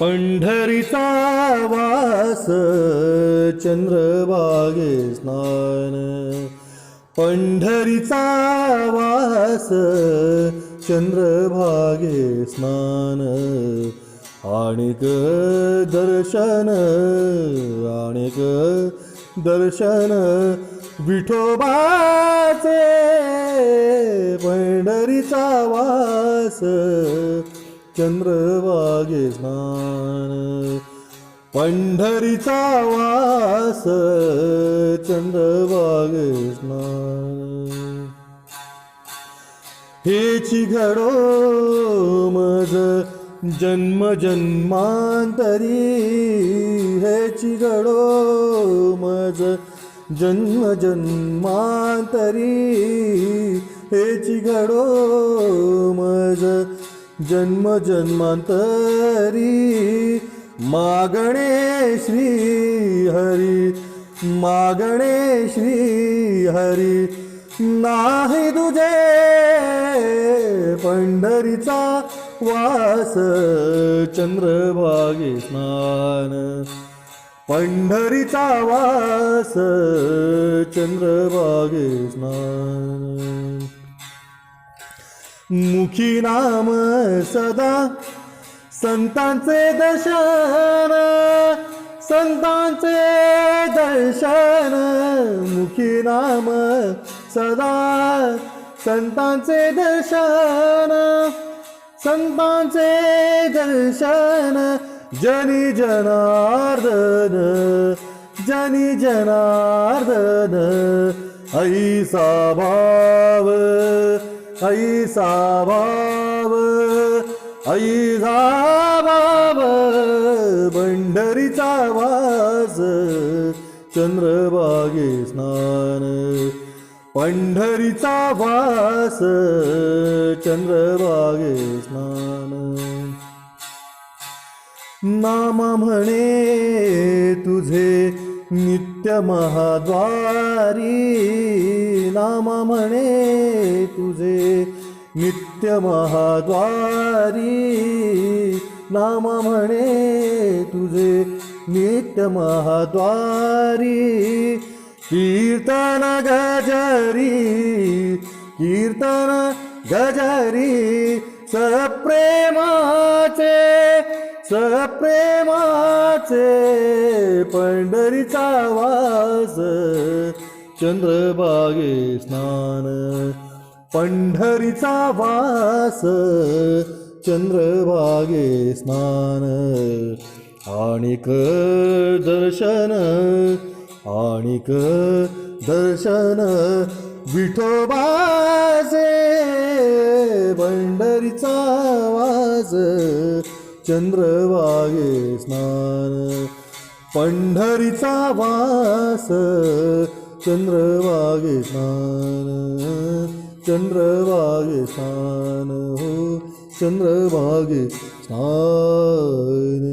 पंढरीचा वास चंद्रभागे स्नान. पंढरीचा वास चंद्रभागे स्नान. आणिक दर्शन आणिक दर्शन विठोबाचे. पंढरीचा वास चंद्रभागे स्नान. पंढरीचा वास चंद्रभागे स्नान. हेची घडो मज जन्म जन्मांतरी हेची घडो मज जन्म जन्मांतरी हेची घडो मज जन्म जन्मांतरी मागणे श्री हरी मागणे श्री हरी. नाही तुझे पंढरीचा वास चंद्रभागे स्नान. पंढरीचा वास चंद्रभागे स्नान. मुखी नाम सदा संतांचे दर्शन संतांचे दर्शन मुखी नाम सदा संतांचे दर्शन संतांचे दर्शन जनी जनार्दन जनी जनार्दन ऐसा भाव ऐसा भाव ऐसा भाव पंढरीचा वास चंद्रभागे स्नान पंढरीचा वास चंद्रभागे स्नान. नाम म्हणे तुझे नित्य महाद्वारी नाम म्हणे तुझे. नित्य महाद्वारी. नाम म्हणे तुझे. नित्य महाद्वारी. कीर्तन गजरी. कीर्तन गजरी. सप्रेमाचे सप्रेमाचे पंढरीचा वा चंद्रबागे स्नान. पंढरीचा वास चंद्रभागे स्नान. आणिक दर्शन आणिक दर्शन. विठोबाजे पंढरीचा वास चंद्रभागे स्नान. पंढरीचा वास चंद्रभागे स्नान चंद्रभागे स्नान हो चंद्रभागे स्नान